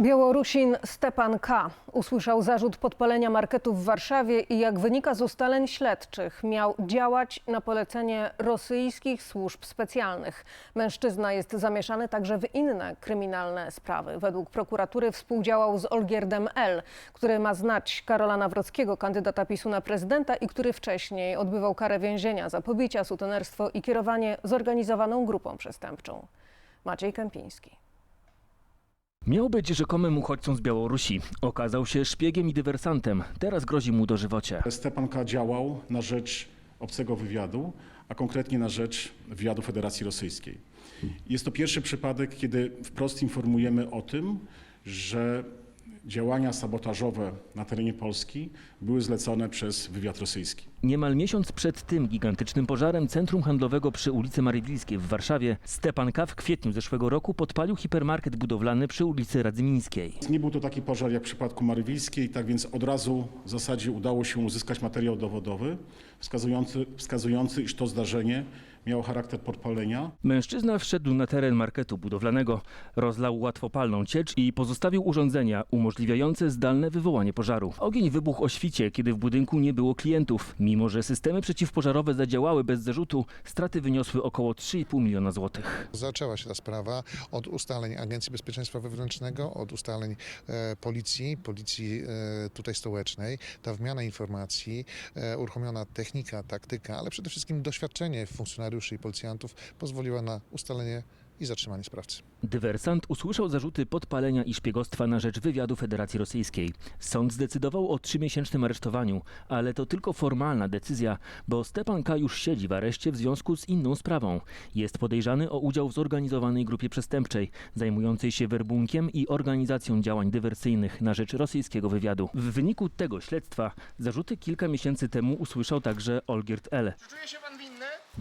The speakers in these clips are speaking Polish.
Białorusin Stepan K. usłyszał zarzut podpalenia marketu w Warszawie i jak wynika z ustaleń śledczych, miał działać na polecenie rosyjskich służb specjalnych. Mężczyzna jest zamieszany także w inne kryminalne sprawy. Według prokuratury współdziałał z Olgierdem L., który ma znać Karola Nawrockiego, kandydata PiSu na prezydenta i który wcześniej odbywał karę więzienia za pobicia, sutenerstwo i kierowanie zorganizowaną grupą przestępczą. Maciej Kępiński. Miał być rzekomym uchodźcą z Białorusi. Okazał się szpiegiem i dywersantem. Teraz grozi mu dożywocie. Stepan K. działał na rzecz obcego wywiadu, a konkretnie na rzecz wywiadu Federacji Rosyjskiej. Jest to pierwszy przypadek, kiedy wprost informujemy o tym, że działania sabotażowe na terenie Polski były zlecone przez wywiad rosyjski. Niemal miesiąc przed tym gigantycznym pożarem centrum handlowego przy ulicy Marywilskiej w Warszawie Stepan K. w kwietniu zeszłego roku podpalił hipermarket budowlany przy ulicy Radzymińskiej. Nie był to taki pożar jak w przypadku Marywilskiej, tak więc od razu w zasadzie udało się uzyskać materiał dowodowy wskazujący, wskazujący iż to zdarzenie miało charakter podpalenia. Mężczyzna wszedł na teren marketu budowlanego, rozlał łatwopalną ciecz i pozostawił urządzenia umożliwiające zdalne wywołanie pożaru. Ogień wybuchł o świcie, kiedy w budynku nie było klientów. Mimo, że systemy przeciwpożarowe zadziałały bez zarzutu, straty wyniosły około 3,5 miliona złotych. Zaczęła się ta sprawa od ustaleń Agencji Bezpieczeństwa Wewnętrznego, od ustaleń e, policji, policji e, tutaj stołecznej. Ta wymiana informacji, e, uruchomiona technika, taktyka, ale przede wszystkim doświadczenie funkcjonariuszy i policjantów pozwoliła na ustalenie i zatrzymanie sprawcy. Dywersant usłyszał zarzuty podpalenia i szpiegostwa na rzecz wywiadu Federacji Rosyjskiej. Sąd zdecydował o trzymiesięcznym aresztowaniu, ale to tylko formalna decyzja, bo Stepan K. już siedzi w areszcie w związku z inną sprawą. Jest podejrzany o udział w zorganizowanej grupie przestępczej, zajmującej się werbunkiem i organizacją działań dywersyjnych na rzecz rosyjskiego wywiadu. W wyniku tego śledztwa zarzuty kilka miesięcy temu usłyszał także Olgierd L. Czuje się pan?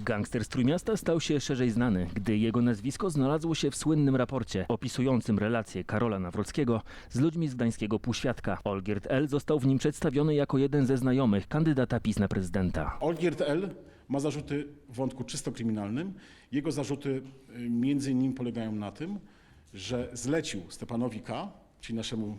Gangster z Trójmiasta stał się szerzej znany, gdy jego nazwisko znalazło się w słynnym raporcie opisującym relacje Karola Nawrockiego z ludźmi z gdańskiego półświadka. Olgierd L. został w nim przedstawiony jako jeden ze znajomych kandydata PiS na prezydenta. Olgierd L. ma zarzuty w wątku czysto kryminalnym. Jego zarzuty y, między innymi polegają na tym, że zlecił Stepanowi K., czyli naszemu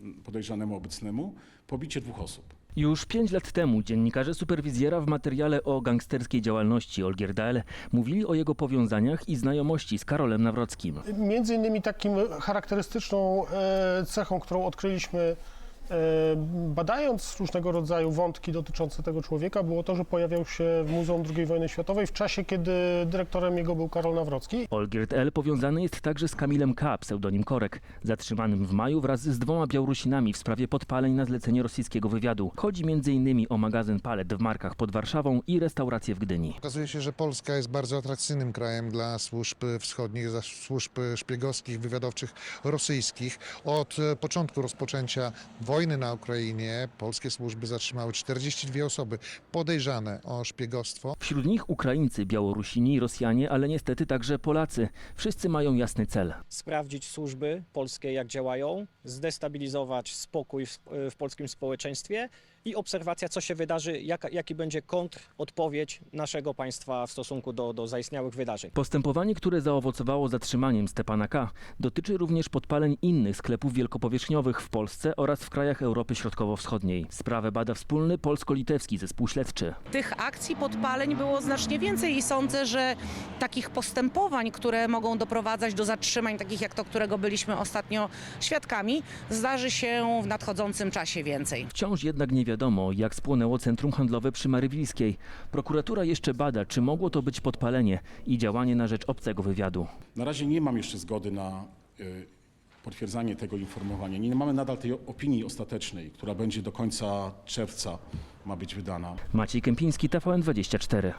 mm, podejrzanemu obecnemu, pobicie dwóch osób. Już pięć lat temu dziennikarze superwizjera w materiale o gangsterskiej działalności Olgierda L. mówili o jego powiązaniach i znajomości z Karolem Nawrockim. Między innymi takim charakterystyczną e, cechą, którą odkryliśmy badając różnego rodzaju wątki dotyczące tego człowieka, było to, że pojawiał się w Muzeum II wojny światowej w czasie, kiedy dyrektorem jego był Karol Nawrocki. Olgierd L. powiązany jest także z Kamilem K., pseudonim Korek, zatrzymanym w maju wraz z dwoma Białorusinami w sprawie podpaleń na zlecenie rosyjskiego wywiadu. Chodzi m.in. o magazyn Palet w Markach pod Warszawą i restaurację w Gdyni. Okazuje się, że Polska jest bardzo atrakcyjnym krajem dla służb wschodnich, dla służb szpiegowskich, wywiadowczych rosyjskich. Od e, początku rozpoczęcia wojny na Ukrainie polskie służby zatrzymały 42 osoby podejrzane o szpiegostwo. Wśród nich Ukraińcy, Białorusini, Rosjanie, ale niestety także Polacy. Wszyscy mają jasny cel. sprawdzić służby polskie, jak działają, zdestabilizować spokój w, w polskim społeczeństwie i obserwacja, co się wydarzy, jaka, jaki będzie kontrodpowiedź naszego państwa w stosunku do, do zaistniałych wydarzeń. Postępowanie, które zaowocowało zatrzymaniem Stepana K., dotyczy również podpaleń innych sklepów wielkopowierzchniowych w Polsce oraz w krajach Europy Środkowo-Wschodniej. Sprawę bada wspólny polsko-litewski zespół śledczy. Tych akcji podpaleń było znacznie więcej i sądzę, że takich postępowań, które mogą doprowadzać do zatrzymań, takich jak to, którego byliśmy ostatnio świadkami, zdarzy się w nadchodzącym czasie więcej. Wciąż jednak nie wiadomo, jak spłonęło centrum handlowe przy Marywilskiej. Prokuratura jeszcze bada, czy mogło to być podpalenie i działanie na rzecz obcego wywiadu. Na razie nie mam jeszcze zgody na y, potwierdzanie tego informowania. Nie mamy nadal tej opinii ostatecznej, która będzie do końca czerwca ma być wydana. Maciej Kępiński, TVN24.